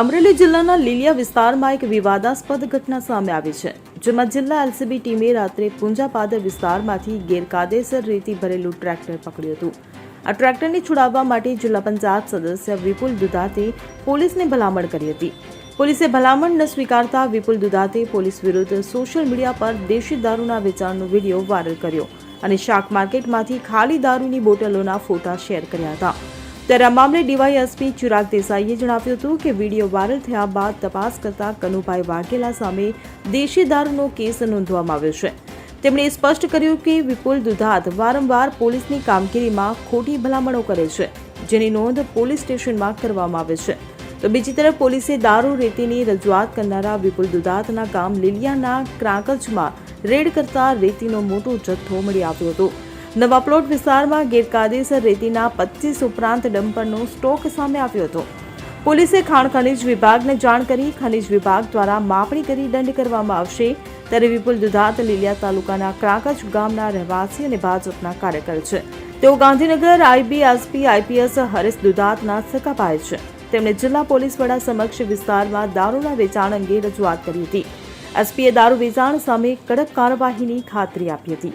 અમરેલી જિલ્લાના લીલિયા વિસ્તારમાં એક વિવાદાસ્પદ ઘટના સામે આવી છે, જેમાં જિલ્લા એલસીબી ટીમે રાત્રે પુંજાપાદર વિસ્તારમાંથી ગેરકાયદેસર રેતી ભરેલું ટ્રેક્ટર પકડ્યું હતું. આ ટ્રેક્ટરને છોડાવવા માટે જિલ્લા પંચાયત સદસ્ય વિપુલ દુધાતે પોલીસને ભલામણ કરી હતી. પોલીસે ભલામણ ન સ્વીકારતા વિપુલ દુધાતે પોલીસ વિરુદ્ધ સોશિયલ મીડિયા પર દેશી દારૂના વેચાણનો વીડિયો વાયરલ કર્યો અને શાક માર્કેટમાંથી ખાલી દારૂની બોટલોના ફોટા શેર કર્યા હતા. ત્યારે આ મામલે ડીવાયએસપી ચિરાગ દેસાઈએ જણાવ્યું હતું કે વીડિયો વાયરલ થયા બાદ તપાસ કરતા કનુભાઈ વાઘેલા સામે દેશી દારૂનો કેસ નોંધવામાં આવ્યો છે. તેમણે સ્પષ્ટ કર્યું કે વિપુલ દુધાત વારંવાર પોલીસની કામગીરીમાં ખોટી ભલામણો કરે છે, જેની નોંધ પોલીસ સ્ટેશનમાં કરવામાં આવે છે. તો બીજી તરફ પોલીસે દારૂ રેતીની રજૂઆત કરનારા વિપુલ દુધાતના ગામ લીલિયાના ક્રાંકજમાં રેડ કરતા રેતીનો મોટો જથ્થો મળી આવ્યો હતો. નવા પ્લોટ વિસ્તારમાં ગેરકાયદેસર રેતીના પચીસ ઉપરાંત ડમ્પરનો સ્ટોક સામે આવ્યો હતો. પોલીસે ખાણ ખનિજ વિભાગને જાણ કરી ખનિજ વિભાગ દ્વારા માપણી કરી દંડ કરવામાં આવશે. ત્યારે વિપુલ દુધાત લીલિયા તાલુકાના ક્રાંકજ ગામના રહેવાસી અને ભાજપના કાર્યકર છે. તેઓ ગાંધીનગર, આઈબીએસપી, આઈપીએસ હરેશ દુધાતના સગા ભાઈ છે. તેમણે જિલ્લા પોલીસ વડા સમક્ષ વિસ્તારમાં દારૂના વેચાણ અંગે રજૂઆત કરી હતી. એસપીએ દારૂ વેચાણ સામે કડક કાર્યવાહીની ખાતરી આપી હતી.